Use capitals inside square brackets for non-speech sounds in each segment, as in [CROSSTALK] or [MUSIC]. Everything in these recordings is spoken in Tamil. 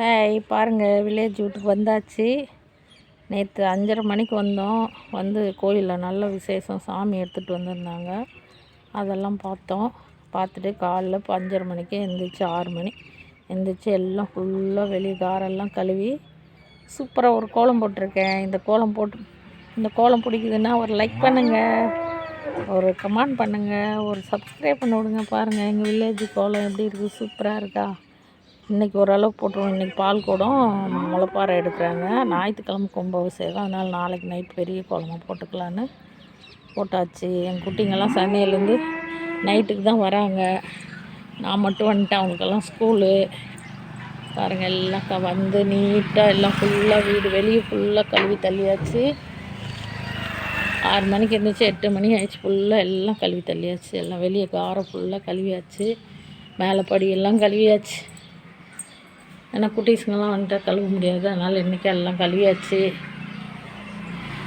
ஹாய் பாருங்கள் வில்லேஜ் வீட்டுக்கு வந்தாச்சு. நேற்று அஞ்சரை மணிக்கு வந்தோம். வந்து கோயிலில் நல்ல விசேஷம் சாமி எடுத்துகிட்டு வந்திருந்தாங்க. அதெல்லாம் பார்த்தோம். பார்த்துட்டு காலைல இப்போ அஞ்சரை மணிக்கே எழுந்திரிச்சு ஆறு மணி எழுந்திரிச்சு எல்லாம் ஃபுல்லாக வெளியே காரெல்லாம் கழுவி சூப்பராக ஒரு கோலம் போட்டிருக்கேன். இந்த கோலம் போட்டு இந்த கோலம் பிடிக்குதுன்னா ஒரு லைக் பண்ணுங்கள் ஒரு கமெண்ட் பண்ணுங்கள் ஒரு சப்ஸ்கிரைப் பண்ணி விடுங்க பாருங்கள் எங்கள் வில்லேஜ் கோலம் எப்படி இருக்குது சூப்பராக இருக்கா? இன்றைக்கி ஓரளவு போட்டுருவோம். இன்றைக்கி பால் கூடம் முளைப்பாறை எடுக்கிறாங்க. ஞாயிற்றுக்கிழமை கும்பாபிஷேகம் அதனால் நாளைக்கு நைட் பெரிய குழம்பு போட்டுக்கலான்னு போட்டாச்சு. என் குட்டிங்கெல்லாம் சென்னையிலேருந்து நைட்டுக்கு தான் வராங்க. நான் மட்டும் வந்துட்டேன். அவங்களுக்கெல்லாம் ஸ்கூலு. பாருங்கள் எல்லாம் க வந்து நீட்டாக எல்லாம் ஃபுல்லாக வீடு வெளியே ஃபுல்லாக கழுவி தள்ளியாச்சு. ஆறு மணிக்கு இருந்துச்சு எட்டு மணி ஆயிடுச்சு. ஃபுல்லாக எல்லாம் கழுவி தள்ளியாச்சு. எல்லாம் வெளியே காரம் ஃபுல்லாக கழுவியாச்சு. மேலே படியெல்லாம் கழுவியாச்சு. ஏன்னா குட்டீஸுங்கெல்லாம் வந்துட்டு கழுவ முடியாது. அதனால் இன்றைக்கி எல்லாம் கழுவியாச்சு.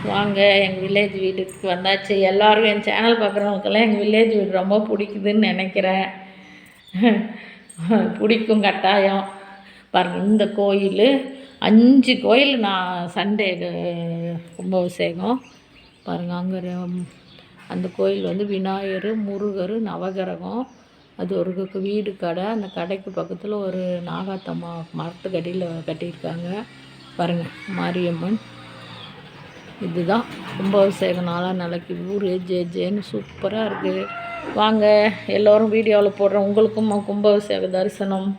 வாங்க எங்கள் வில்லேஜ் வீட்டுக்கு வந்தாச்சு. எல்லோரும் என் சேனல் பார்க்குறவங்களுக்கெல்லாம் எங்கள் வில்லேஜ் வீடு ரொம்ப பிடிக்குதுன்னு நினைக்கிறேன். [LAUGHS] பிடிக்கும் கட்டாயம். பாருங்கள் இந்த கோயில் அஞ்சு கோயில் நான் சண்டே கும்பாபிஷேகம். பாருங்கள் அங்கே அந்த கோயில் வந்து விநாயகர் முருகர் நவகிரகம் அது ஒரு வீடு கடை. அந்த கடைக்கு பக்கத்தில் ஒரு நாகாத்தம்மா மரத்துக்கடியில் கட்டியிருக்காங்க. பாருங்கள் மாரியம்மன். இதுதான் கும்பாபிஷேகம் நாளாக நாளைக்கு ஊர். ஜே ஜேன்னு சூப்பராக இருக்குது வாங்க எல்லோரும் வீடியோவில் போடுறோம் உங்களுக்கும் கும்பாபிஷேக தரிசனம்.